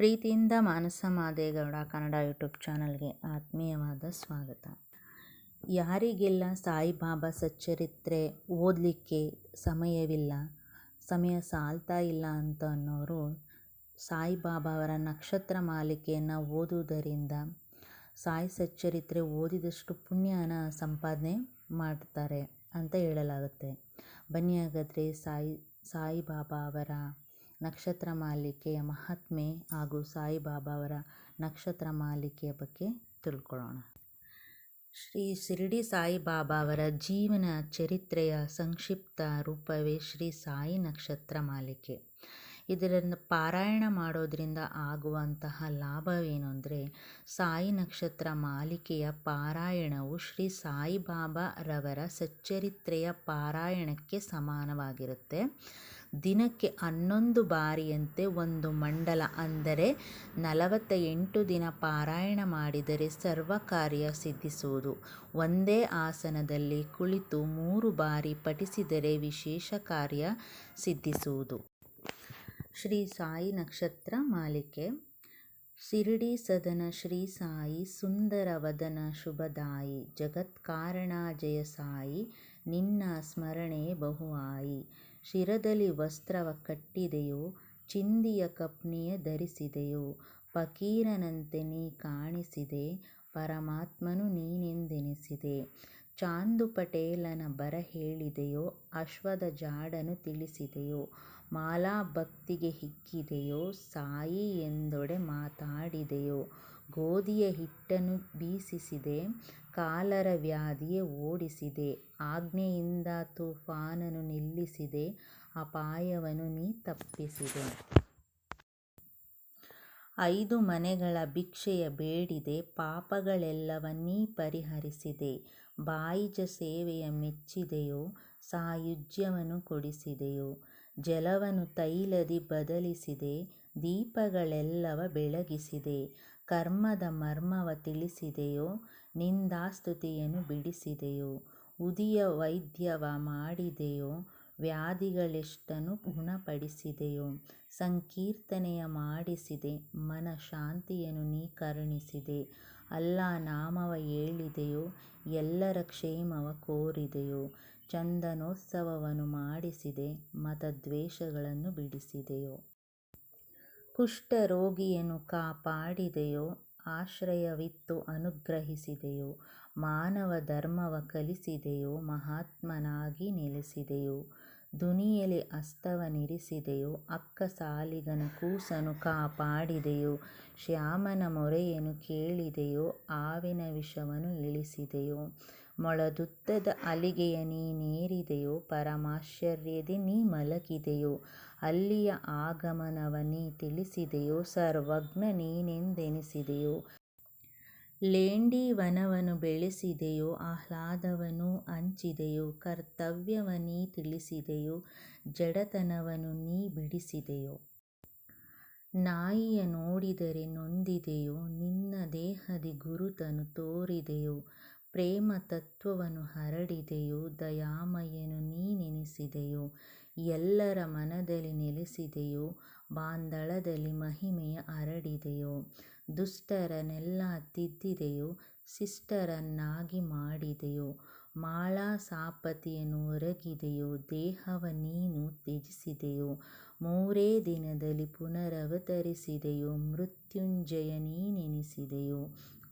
ಪ್ರೀತಿಯಿಂದ ಮಾನಸ ಮಾದೇಗೌಡ ಕನ್ನಡ ಯೂಟ್ಯೂಬ್ ಚಾನಲ್ಗೆ ಆತ್ಮೀಯವಾದ ಸ್ವಾಗತ. ಯಾರಿಗೆಲ್ಲ ಸಾಯಿಬಾಬಾ ಸಚ್ಚರಿತ್ರೆ ಓದಲಿಕ್ಕೆ ಸಮಯವಿಲ್ಲ, ಸಮಯ ಸಾಲ್ತಾ ಇಲ್ಲ ಅಂತ ಅನ್ನೋರು ಸಾಯಿಬಾಬಾ ಅವರ ನಕ್ಷತ್ರ ಮಾಲಿಕೆಯನ್ನು ಓದುವುದರಿಂದ ಸಾಯಿ ಸಚ್ಚರಿತ್ರೆ ಓದಿದಷ್ಟು ಪುಣ್ಯನ ಸಂಪಾದನೆ ಮಾಡ್ತಾರೆ ಅಂತ ಹೇಳಲಾಗುತ್ತೆ. ಬನ್ನಿ ಹಾಗಾದರೆ ಸಾಯಿ, ಸಾಯಿಬಾಬಾ ಅವರ ನಕ್ಷತ್ರ ಮಾಲಿಕೆಯ ಮಹಾತ್ಮೆ ಹಾಗೂ ಸಾಯಿಬಾಬಾ ಅವರ ನಕ್ಷತ್ರ ಮಾಲಿಕೆಯ ಬಗ್ಗೆ ತಿಳ್ಕೊಳ್ಳೋಣ. ಶ್ರೀ ಶಿರಡಿ ಸಾಯಿಬಾಬಾ ಅವರ ಜೀವನ ಚರಿತ್ರೆಯ ಸಂಕ್ಷಿಪ್ತ ರೂಪವೇ ಶ್ರೀ ಸಾಯಿ ನಕ್ಷತ್ರ ಮಾಲಿಕೆ. ಇದರಿಂದ ಪಾರಾಯಣ ಮಾಡೋದರಿಂದ ಆಗುವಂತಹ ಲಾಭವೇನು ಅಂದರೆ ಸಾಯಿ ನಕ್ಷತ್ರ ಮಾಲಿಕೆಯ ಪಾರಾಯಣವು ಶ್ರೀ ಸಾಯಿಬಾಬಾರವರ ಸಚ್ಚರಿತ್ರೆಯ ಪಾರಾಯಣಕ್ಕೆ ಸಮಾನವಾಗಿರುತ್ತೆ. ದಿನಕ್ಕೆ ಹನ್ನೊಂದು ಬಾರಿಯಂತೆ ಒಂದು ಮಂಡಲ, ಅಂದರೆ ನಲವತ್ತ ಎಂಟು ದಿನ ಪಾರಾಯಣ ಮಾಡಿದರೆ ಸರ್ವ ಕಾರ್ಯ ಸಿದ್ಧಿಸುವುದು. ಒಂದೇ ಆಸನದಲ್ಲಿ ಕುಳಿತು ಮೂರು ಬಾರಿ ಪಠಿಸಿದರೆ ವಿಶೇಷ ಕಾರ್ಯ ಸಿದ್ಧಿಸುವುದು. ಶ್ರೀ ಸಾಯಿ ನಕ್ಷತ್ರ ಮಾಲಿಕೆ. ಶಿರಡಿ ಸದನ ಶ್ರೀ ಸಾಯಿ ಸುಂದರ ವದನ ಶುಭದಾಯಿ. ಜಗತ್ಕಾರಣ ಜಯ ಸಾಯಿ. ನಿನ್ನ ಸ್ಮರಣೆ ಬಹು ಆಯಿ. ಶಿರದಲ್ಲಿ ವಸ್ತ್ರವ ಕಟ್ಟಿದೆಯೋ, ಚಿಂದಿಯ ಕಪ್ನಿಯ ಧರಿಸಿದೆಯೋ, ಫಕೀರನಂತೆ ನೀ ಕಾಣಿಸಿದೆ, ಪರಮಾತ್ಮನು ನೀನೆಂದೆನಿಸಿದೆ. ಚಾಂದು ಪಟೇಲನ ಬರ ಹೇಳಿದೆಯೋ, ಅಶ್ವದ ಜಾಡನು ತಿಳಿಸಿದೆಯೋ, ಮಾಲಾ ಭಕ್ತಿಗೆ ಹಿಕ್ಕಿದೆಯೋ, ಸಾಯಿ ಎಂದೊಡೆ ಮಾತಾಡಿದೆಯೋ, ಗೋಧಿಯ ಹಿಟ್ಟನ್ನು ಬೀಸಿಸಿದೆ ಕಾಲರ ವ್ಯಾಧಿಯೇ ಓಡಿಸಿದೆ. ಆಜ್ಞೆಯಿಂದ ತೂಫಾನನು ನಿಲ್ಲಿಸಿದೆ ಅಪಾಯವನ್ನು ನೀ ತಪ್ಪಿಸಿದೆ. ಐದು ಮನೆಗಳ ಭಿಕ್ಷೆಯ ಬೇಡಿದೆ ಪಾಪಗಳೆಲ್ಲವ ನೀ ಪರಿಹರಿಸಿದೆ. ಬಾಯಿಜ ಸೇವೆಯ ಮೆಚ್ಚಿದೆಯೋ ಸಾಯುಜ್ಯವನ್ನು ಕೊಡಿಸಿದೆಯೋ ಜಲವನ್ನು ತೈಲದಿ ಬದಲಿಸಿದೆ, ದೀಪಗಳೆಲ್ಲವ ಬೆಳಗಿಸಿದೆ. ಕರ್ಮದ ಮರ್ಮವ ತಿಳಿಸಿದೆಯೋ, ನಿಂದಾಸ್ತುತಿಯನ್ನು ಬಿಡಿಸಿದೆಯೋ, ಉದಿಯ ವೈದ್ಯವ ಮಾಡಿದೆಯೋ, ವ್ಯಾಧಿಗಳೆಷ್ಟನ್ನು ಗುಣಪಡಿಸಿದೆಯೋ, ಸಂಕೀರ್ತನೆಯ ಮಾಡಿಸಿದೆ ಮನ ಶಾಂತಿಯನ್ನು ನೀ ಕರುಣಿಸಿದೆ. ಅಲ್ಲಾ ನಾಮವ ಹೇಳಿದೆಯೋ, ಎಲ್ಲರ ಕ್ಷೇಮವ ಕೋರಿದೆಯೋ ಚಂದನೋತ್ಸವವನ್ನು ಮಾಡಿಸಿದೆ, ಮತದ್ವೇಷಗಳನ್ನು ಬಿಡಿಸಿದೆಯೋ? ಕುಷ್ಠರೋಗಿಯನ್ನು ಕಾಪಾಡಿದೆಯೋ? ಆಶ್ರಯವಿತ್ತು ಅನುಗ್ರಹಿಸಿದೆಯೋ? ಮಾನವ ಧರ್ಮವ ಕಲಿಸಿದೆಯೋ? ಮಹಾತ್ಮನಾಗಿ ನೆಲೆಸಿದೆಯೋ? ದುನಿಯಲಿ ಹಸ್ತವನಿರಿಸಿದೆಯೋ ಅಕ್ಕ ಸಾಲಿಗನ ಕೂಸನು ಕಾಪಾಡಿದೆಯೋ? ಶ್ಯಾಮನ ಮೊರೆಯನ್ನು ಕೇಳಿದೆಯೋ? ಆವಿನ ವಿಷವನ್ನು ಇಳಿಸಿದೆಯೋ? ಮೊಳದುದ್ದದ ಅಲಿಗೆಯ ನೀನೇರಿದೆಯೋ ಪರಮಾಶ್ಚರ್ಯದೆ ನೀ ಮಲಗಿದೆಯೋ, ಅಲ್ಲಿಯ ಆಗಮನವ ನೀ ತಿಳಿಸಿದೆಯೋ, ಸರ್ವಜ್ಞ ನೀನೆಂದೆನಿಸಿದೆಯೋ ಲೇಂಡಿ ವನವನು ಬೆಳೆಸಿದೆಯೋ, ಆಹ್ಲಾದವನು ಹಂಚಿದೆಯೋ, ಕರ್ತವ್ಯವ ನೀ ತಿಳಿಸಿದೆಯೋ ಜಡತನವನ್ನು ನೀ ಬಿಡಿಸಿದೆಯೋ, ನಾಯಿಯ ನೋಡಿದರೆ ನೊಂದಿದೆಯೋ, ನಿನ್ನ ದೇಹದಿ ಗುರುತನು ತೋರಿದೆಯೋ ಪ್ರೇಮ ತತ್ವವನ್ನು ಹರಡಿದೆಯೋ, ದಯಾಮಯನು ನೀನೆನಿಸಿದೆಯೋ, ಎಲ್ಲರ ಮನದಲ್ಲಿ ನೆಲೆಸಿದೆಯೋ ಬಾಂದಳದಲ್ಲಿ ಮಹಿಮೆಯ ಹರಡಿದೆಯೋ, ದುಷ್ಟರನ್ನೆಲ್ಲ ತಿದ್ದಿದೆಯೋ, ಶಿಷ್ಟರನ್ನಾಗಿ ಮಾಡಿದೆಯೋ, ಮಾಳಾ ಸಾಪತಿಯನ್ನು ಒರಗಿದೆಯೋ, ದೇಹವ ನೀನು ತ್ಯಜಿಸಿದೆಯೋ, ಮೂರೇ ದಿನದಲ್ಲಿ ಪುನರವತರಿಸಿದೆಯೋ, ಮೃತ್ಯುಂಜಯ ನೀನೆನಿಸಿದೆಯೋ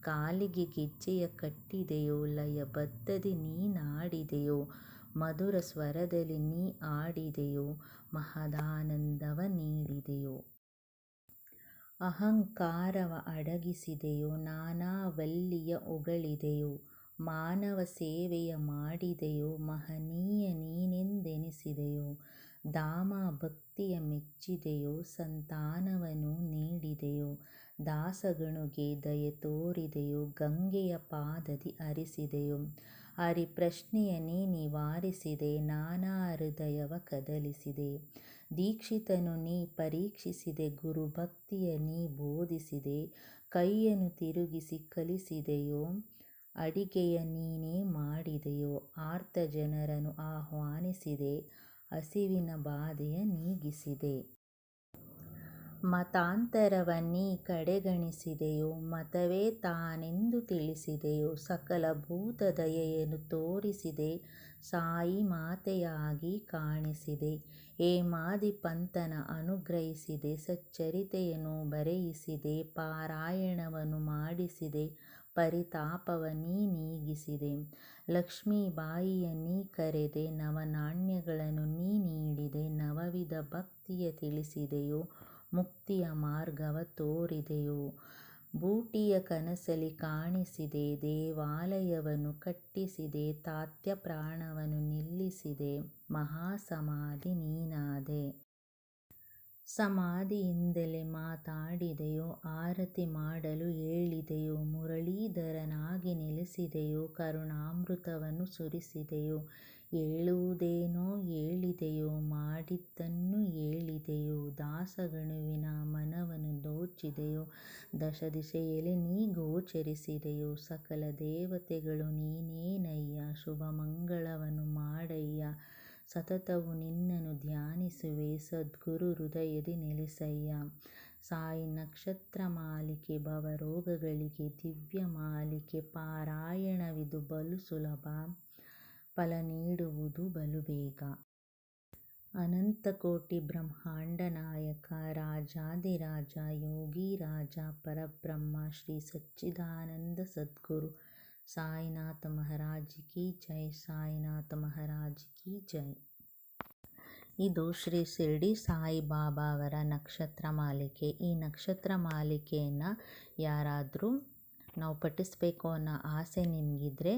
ಕಾಲಿಗೆ ಗೆಜ್ಜೆಯ ಕಟ್ಟಿದೆಯೋ, ಲಯ ಬದ್ಧದೆ ನೀನಾಡಿದೆಯೋ ಮಧುರ ಸ್ವರದಲ್ಲಿ ನೀ ಆಡಿದೆಯೋ, ಮಹದಾನಂದವ ನೀಡಿದೆಯೋ. ಅಹಂಕಾರವ ಅಡಗಿಸಿದೆಯೋ ನಾನಾವಲ್ಲಿಯ ಉಗಳಿದೆಯೋ, ಮಾನವ ಸೇವೆಯ ಮಾಡಿದೆಯೋ, ಮಹನೀಯ ನೀನೆಂದೆನಿಸಿದೆಯೋ ಧಾಮ ಭಕ್ತಿಯ ಮೆಚ್ಚಿದೆಯೋ ಸಂತಾನವನ್ನು ನೀಡಿದೆಯೋ, ದಾಸಗಣುಗೆ ದಯೆ ತೋರಿದೆಯೋ, ಗಂಗೆಯ ಪಾದದಿ ಅರಿಸಿದೆಯೋ. ಹರಿ ಪ್ರಶ್ನೆಯ ನೀ ನಿವಾರಿಸಿದೆ, ನಾನಾ ಹೃದಯವ ಕದಲಿಸಿದೆ. ದೀಕ್ಷಿತನು ನೀ ಪರೀಕ್ಷಿಸಿದೆ, ಗುರುಭಕ್ತಿಯ ನೀ ಬೋಧಿಸಿದೆ. ಕೈಯನ್ನು ತಿರುಗಿಸಿ ಕಲಿಸಿದೆಯೋ, ಅಡಿಗೆಯ ನೀನೇ ಮಾಡಿದೆಯೋ, ಆರ್ತ ಜನರನ್ನು ಆಹ್ವಾನಿಸಿದೆ. ಹಸಿವಿನ ಬಾಧೆಯ ನೀಗಿಸಿದೆ. ಮತಾಂತರವನ್ನೀ ಕಡೆಗಣಿಸಿದೆಯೋ, ಮತವೇ ತಾನೆಂದು ತಿಳಿಸಿದೆಯೋ, ಸಕಲ ಭೂತ ದಯೆಯನ್ನು ತೋರಿಸಿದೆ, ಸಾಯಿ ಮಾತೆಯಾಗಿ ಕಾಣಿಸಿದೆ. ಹೇಮಾದಿ ಪಂಥನ ಅನುಗ್ರಹಿಸಿದೆ, ಸಚ್ಚರಿತೆಯನ್ನು ಬರೆಯಿಸಿದೆ, ಪಾರಾಯಣವನ್ನು ಮಾಡಿಸಿದೆ ಪರಿತಾಪವನ್ನೀ ನೀಗಿಸಿದೆ. ಲಕ್ಷ್ಮೀಬಾಯಿಯ ನೀ ಕರೆದೆ, ನವನಾಣ್ಯಗಳನ್ನು ನೀ ನೀಡಿದೆ, ನವವಿಧ ಭಕ್ತಿಯ ತಿಳಿಸಿದೆಯೋ, ಮುಕ್ತಿಯ ಮಾರ್ಗವ ತೋರಿದೆಯೋ. ಬೂಟಿಯ ಕನಸಲಿ ಕಾಣಿಸಿದೆ, ದೇವಾಲಯವನ್ನು ಕಟ್ಟಿಸಿದೆ ತಾತ್ಯ ಪ್ರಾಣವನ್ನು ನಿಲ್ಲಿಸಿದೆ, ಮಹಾಸಮಾಧಿ ನೀನಾದೆ. ಸಮಾಧಿಯಿಂದಲೇ ಮಾತಾಡಿದೆಯೋ, ಆರತಿ ಮಾಡಲು ಹೇಳಿದೆಯೋ, ಮುರಳೀಧರನಾಗಿ ನೆಲೆಸಿದೆಯೋ, ಕರುಣಾಮೃತವನ್ನು ಸುರಿಸಿದೆಯೋ, ಹೇಳುವುದೇನೋ ಹೇಳಿದೆಯೋ, ಮಾಡಿದ್ದನ್ನು ಹೇಳಿದೆಯೋ, ದಾಸಗಣುವಿನ ಮನವನ್ನು ದೋಚಿದೆಯೋ, ದಶದಿಶೆಯಲ್ಲಿ ನೀ ಗೋಚರಿಸಿದೆಯೋ, ಸಕಲ ದೇವತೆಗಳು ನೀನೇನಯ್ಯ ಶುಭ ಮಂಗಳವನ್ನು ಮಾಡಯ್ಯ ಸತತವು ನಿನ್ನನ್ನು ಧ್ಯಾನಿಸುವೆ. ಸದ್ಗುರು ಹೃದಯದಿ ನೆಲೆಸಯ್ಯ. ಸಾಯಿ ನಕ್ಷತ್ರ ಮಾಲಿಕೆ ಭವರೋಗಗಳಿಗೆ ದಿವ್ಯ ಮಾಲಿಕೆ ಪಾರಾಯಣವಿದು ಬಲು ಸುಲಭ. ಫಲ ನೀಡುವುದು ಬಲು ಬೇಗ. ಅನಂತಕೋಟಿ ಬ್ರಹ್ಮಾಂಡ ನಾಯಕ ಯೋಗಿ ರಾಜ, ಪರಬ್ರಹ್ಮ, ಶ್ರೀ ಸಚ್ಚಿದಾನಂದ ಸದ್ಗುರು की ಜೈ, ಸಾಯಿನಾಥ ಮಹಾರಾಜ್ ಕೀ ಜೈ. ಇದು ಶ್ರೀ ಶಿರ್ಡಿ ಸಾಯಿಬಾಬಾ ಅವರ ನಕ್ಷತ್ರ ಮಾಲಿಕೆ. ಈ ನಕ್ಷತ್ರ ಮಾಲಿಕೆಯನ್ನು ಯಾರಾದರೂ ನಾವು ಪಠಿಸಬೇಕು ಅನ್ನೋ ಆಸೆ ನಿಮಗಿದ್ರೆ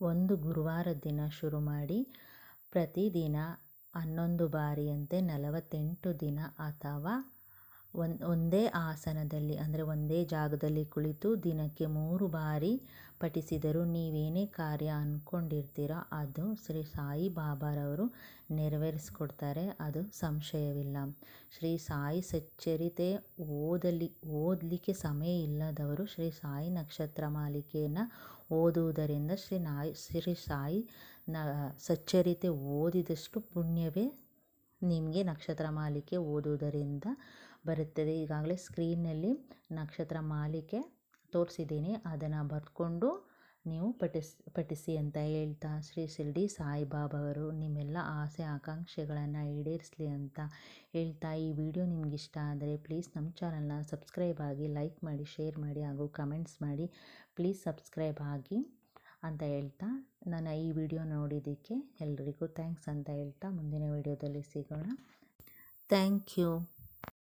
ಒಂದು ಗುರುವಾರ ದಿನ ಶುರು ಮಾಡಿ ಪ್ರತಿದಿನ ಹನ್ನೊಂದು ಬಾರಿಯಂತೆ ನಲವತ್ತೆಂಟು ದಿನ ಅಥವಾ ಒಂದು, ಒಂದೇ ಆಸನದಲ್ಲಿ, ಅಂದರೆ ಒಂದೇ ಜಾಗದಲ್ಲಿ ಕುಳಿತು ದಿನಕ್ಕೆ ಮೂರು ಬಾರಿ ಪಠಿಸಿದರೂ ನೀವೇನೇ ಕಾರ್ಯ ಅಂದ್ಕೊಂಡಿರ್ತೀರೋ ಅದು ಶ್ರೀ ಸಾಯಿ ಬಾಬಾರವರು ನೆರವೇರಿಸ್ಕೊಡ್ತಾರೆ, ಅದು ಸಂಶಯವಿಲ್ಲ. ಶ್ರೀ ಸಾಯಿ ಸಚ್ಚರಿತೆ ಓದಲಿ, ಓದಲಿಕ್ಕೆ ಸಮಯ ಇಲ್ಲದವರು ಶ್ರೀ ಸಾಯಿ ನಕ್ಷತ್ರ ಮಾಲಿಕೆಯನ್ನು ಓದುವುದರಿಂದ ಶ್ರೀ ನಾಯಿ, ಶ್ರೀ ಸಾಯಿ ನ, ಸಚ್ಚರಿತೆ ಓದಿದಷ್ಟು ಪುಣ್ಯವೇ ನಿಮಗೆ ನಕ್ಷತ್ರ ಮಾಲಿಕೆ ಓದುವುದರಿಂದ ಬರುತ್ತದೆ. ಈಗಾಗಲೇ ಸ್ಕ್ರೀನಲ್ಲಿ ನಕ್ಷತ್ರ ಮಾಲಿಕೆ ತೋರಿಸಿದ್ದೀನಿ. ಅದನ್ನು ಬರ್ಕೊಂಡು ನೀವು ಪಠಿಸಿ ಪಠಿಸಿ ಅಂತ ಹೇಳ್ತಾ, ಶ್ರೀ ಶಿರ್ಡಿ ಸಾಯಿಬಾಬಾವರು ನಿಮ್ಮೆಲ್ಲ ಆಸೆ, ಆಕಾಂಕ್ಷೆಗಳನ್ನು ಈಡೇರಿಸಲಿ ಅಂತ ಹೇಳ್ತಾ ಈ ವಿಡಿಯೋ ನಿಮ್ಗೆ ಇಷ್ಟ ಆದರೆ ಪ್ಲೀಸ್ ನಮ್ಮ ಚಾನಲ್ನ ಸಬ್ಸ್ಕ್ರೈಬ್ ಆಗಿ ಲೈಕ್ ಮಾಡಿ, ಶೇರ್ ಮಾಡಿ ಹಾಗೂ ಕಮೆಂಟ್ಸ್ ಮಾಡಿ. ಪ್ಲೀಸ್ ಸಬ್ಸ್ಕ್ರೈಬ್ ಆಗಿ ಅಂತ ಹೇಳ್ತಾ ನಾನು ಈ ವಿಡಿಯೋ ನೋಡಿದ್ದಕ್ಕೆ ಎಲ್ರಿಗೂ ಥ್ಯಾಂಕ್ಸ್ ಅಂತ ಹೇಳ್ತಾ ಮುಂದಿನ ವಿಡಿಯೋದಲ್ಲಿ ಸಿಗೋಣ. Thank you.